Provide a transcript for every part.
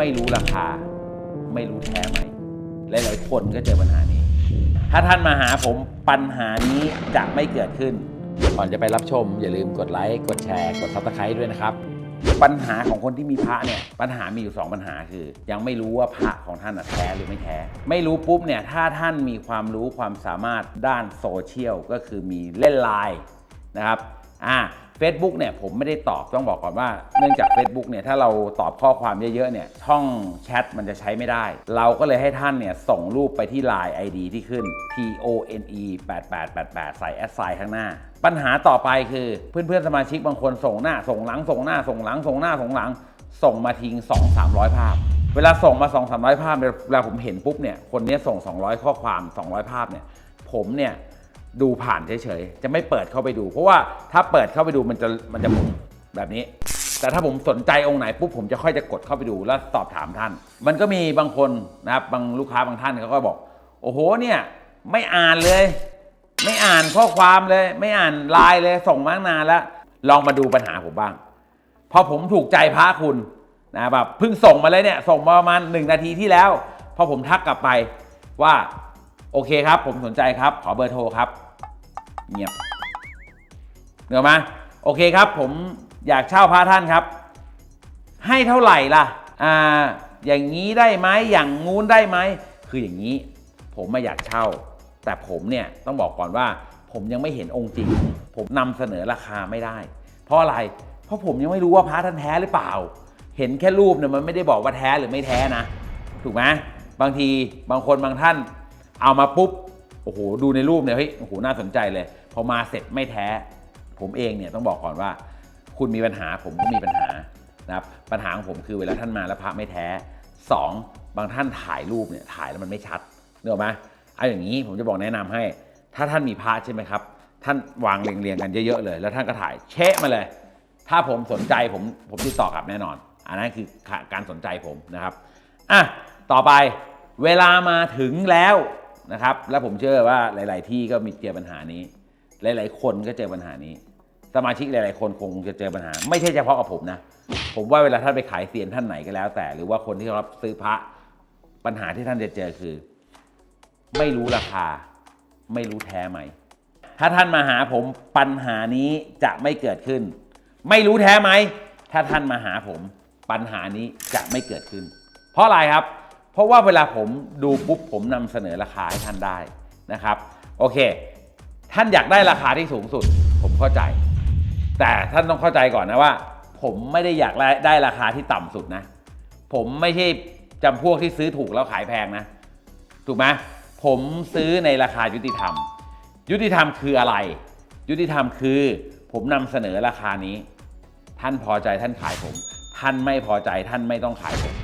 ไม่รู้ราคา ไม่รู้แท้ไหมหลายๆคนก็เจอปัญหานี้ ถ้าท่านมาหาผมปัญหานี้จะไม่เกิดขึ้น ก่อนจะไปรับชม อย่าลืมกดไลค์กดแชร์กดซับสไครต์ด้วยนะครับ ปัญหาของคนที่มีพระเนี่ยปัญหามีอยู่ 2 ปัญหาคือ ยังไม่รู้ว่าพระของท่านน่ะแท้หรือไม่แท้ ไม่รู้ปุ๊บเนี่ยถ้าท่านมีความรู้ความสามารถด้านโซเชียลก็คือมีเล่นไลน์นะครับ อ่า Facebook เนี่ยผมไม่ได้ตอบต้องบอกก่อนว่า เนื่องจาก Facebook เนี่ยถ้าเราตอบข้อความเยอะๆเนี่ยช่องแชทมันจะใช้ไม่ได้ เราก็เลยให้ท่านเนี่ยส่งรูปไปที่ Line ID ที่ขึ้น T O N E 8888ใส่แอดไซน์ข้างหน้า ปัญหาต่อไปคือเพื่อนๆสมาชิกบางคนส่งหน้า ส่งหลังส่งหน้า ส่งหลังส่งหน้าส่งหลัง ส่งมาทิ้ง 2 300 ภาพเวลาส่งมา 2 300 ภาพเนี่ยเวลาผมเห็นปุ๊บเนี่ย คนนี้ส่ง 200 ข้อความ 200 ภาพเนี่ย ผมเนี่ย ดูผ่านเฉยๆ จะไม่เปิดเข้าไปดู เพราะว่าถ้าเปิดเข้าไปดูมันจะมันจะหมุนแบบนี้ แต่ถ้าผมสนใจองค์ไหนปุ๊บผมจะค่อยจะกดเข้าไปดูแล้วสอบถามท่าน มันก็มีบางคนนะครับบางลูกค้าบางท่านเขาก็บอก โอ้โหเนี่ยไม่อ่านเลย ไม่อ่านข้อความเลย ไม่อ่านไลน์เลยส่งมานานแล้ว ลองมาดูปัญหาผมบ้าง พอผมถูกใจพระคุณนะแบบเพิ่งส่งมาเลยเนี่ยส่งมาประมาณหนึ่งนาทีที่แล้ว พอผมทักกลับไปว่า โอเคครับ ผมสนใจครับ ขอเบอร์โทรครับ เงียบเหนือมา โอเคครับ ผมอยากเช่าพระท่านครับ ให้เท่าไหร่ล่ะ อ่า อย่างนี้ได้ไหมอย่างงู้นได้ไหม คืออย่างนี้ ผมไม่อยากเช่า แต่ผมเนี่ยต้องบอกก่อนว่า ผมยังไม่เห็นองค์จริง ผมนำเสนอราคาไม่ได้ เพราะอะไร เพราะผมยังไม่รู้ว่าพระท่านแท้หรือเปล่า เห็นแค่รูปเนี่ยมันไม่ได้บอกว่าแท้หรือไม่แท้นะ ถูกไหมบางทีบางคนบางท่าน เอามาปุ๊บโอ้โหดูในรูปเนี่ยเฮ้ยโอ้โหน่าสนใจเลย พอมาเสร็จไม่แท้ ผมเองเนี่ยต้องบอกก่อนว่า คุณมีปัญหาผมก็มีปัญหานะครับปัญหาของผมคือเวลาท่านมาแล้วพระไม่แท้ 2. บางท่านถ่ายรูปเนี่ยถ่ายแล้วมันไม่ชัดเนกอะไหมเอาอย่างนี้ผมจะบอกแนะนำให้ ถ้าท่านมีพระใช่ไหมครับ ท่านวางเรียงๆกันเยอะๆเลย แล้วท่านก็ถ่ายเชะมาเลย ถ้าผมสนใจผมผมติดต่อกลับแน่นอน อันนั้นคือการสนใจผมนะครับอะต่อไปเวลามาถึงแล้ว นะครับ แล้วผมเชื่อว่าหลาย ๆ ที่ก็มีเจอปัญหานี้ หลาย ๆ คนก็เจอปัญหานี้ สมาชิกหลาย ๆ คนคงจะเจอปัญหา ไม่ใช่เฉพาะกับผมนะ ผมว่าเวลาท่านไปขายเซียนท่านไหนก็แล้ว แต่ หรือว่าคนที่รับซื้อพระปัญหาที่ท่านจะเจอคือ ไม่รู้ราคา ไม่รู้แท้ไหม ถ้าท่านมาหาผมปัญหานี้จะไม่เกิดขึ้น ไม่รู้แท้ไหม ถ้าท่านมาหาผม ปัญหานี้จะไม่เกิดขึ้น เพราะอะไรครับ เพราะว่าเวลาผมดูปุ๊บผมนำเสนอราคาให้ท่านได้นะครับ โอเค ท่านอยากได้ราคาที่สูงสุด ผมเข้าใจ แต่ท่านต้องเข้าใจก่อนนะว่า ผมไม่ได้อยากได้ราคาที่ต่ำสุดนะ ผมไม่ใช่จำพวกที่ซื้อถูกแล้วขายแพงนะ ถูกไหมผมซื้อในราคายุติธรรม ยุติธรรมคืออะไร ยุติธรรมคือ ผมนำเสนอราคานี้ ท่านพอใจท่านขายผม ท่านไม่พอใจท่านไม่ต้องขายผม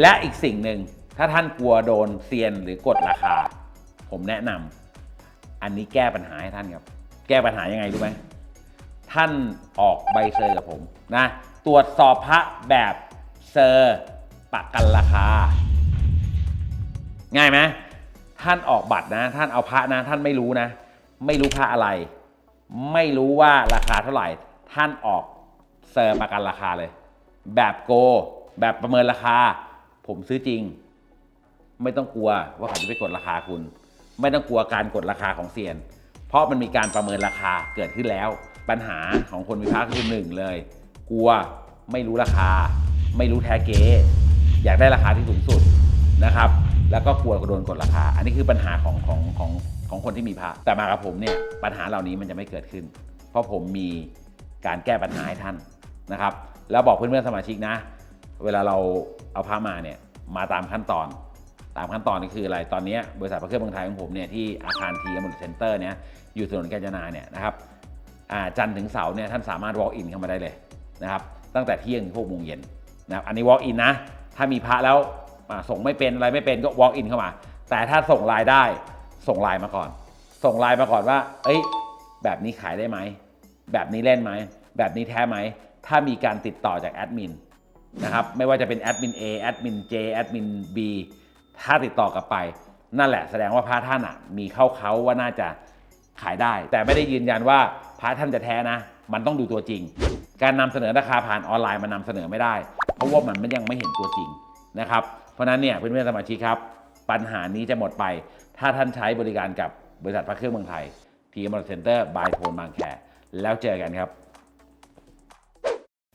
และอีกสิ่งหนึ่ง ถ้าท่านกลัวโดนเซียนหรือกดราคา ผมแนะนำอันนี้แก้ปัญหาให้ท่านครับ แก้ปัญหายังไงรู้ไหมท่านออกใบเซอร์กับผมนะ ตรวจสอบพระแบบเซอร์ประกันราคา ง่ายไหมท่านออกบัตรนะ ท่านเอาพระนะ ท่านไม่รู้นะ ไม่รู้พระอะไร ไม่รู้ว่าราคาเท่าไหร่ ท่านออกเซอร์ประกันราคาเลย แบบโก แบบประเมินราคา ผมซื้อจริง ไม่ต้องกลัวว่าเขาจะไปกดราคาคุณ ไม่ต้องกลัวการกดราคาของเซียน เพราะมันมีการประเมินราคาเกิดขึ้นแล้ว ปัญหาของคนมีพระคือหนึ่งเลย กลัวไม่รู้ราคา ไม่รู้แท้เก๊อยากได้ราคาที่สูงสุดนะครับ แล้วก็กลัวโดนกดราคา อันนี้คือปัญหาของของของของคนที่มีพระแต่มากับผมเนี่ยปัญหาเหล่านี้มันจะไม่เกิดขึ้น เพราะผมมีการแก้ปัญหาให้ท่านนะครับ แล้วบอกเพื่อนๆสมาชิกนะ เวลาเราเอาพระมาเนี่ยมาตามขั้นตอน ตามขั้นตอนนี่คืออะไร ตอนนี้บริษัทพระเครื่องเมืองไทยของผมเนี่ยที่อาคารทีอมรเซ็นเตอร์เนี่ยอยู่ถนนกาญจนาเนี่ยนะครับอ่าจันทร์ถึงเสาร์เนี่ยท่านสามารถ walk in เข้ามาได้เลยนะครับตั้งแต่เที่ยงถึงหกโมงเย็นนะครับอันนี้ walk in นะ ถ้ามีพระแล้วส่งไม่เป็นอะไรไม่เป็นก็ walk in เข้ามา แต่ถ้าส่งไลน์ได้ส่งไลน์มาก่อน ส่งไลน์มาก่อนว่า เอ้ย แบบนี้ขายได้ไหม แบบนี้เล่นไหม แบบนี้แท้ไหม ถ้ามีการติดต่อจากแอดมินนะครับ ไม่ว่าจะเป็นแอดมิน A แอดมิน J แอดมิน B ถ้าติดต่อกลับไป นั่นแหละแสดงว่าพระท่านอะมีเข้าเขาว่าน่าจะขายได้ แต่ไม่ได้ยืนยันว่าพระท่านจะแท้นะ มันต้องดูตัวจริง การนำเสนอราคาผ่านออนไลน์มันนำเสนอไม่ได้ เพราะว่ามันยังไม่เห็นตัวจริงนะครับเพราะนั้นเนี่ยเพื่อนๆสมาชิกครับ ปัญหานี้จะหมดไป ถ้าท่านใช้บริการกับบริษัทพระเครื่องเมืองไทยทีมอร์เซ็นเตอร์บายโทนบางแคแล้วเจอกันครับ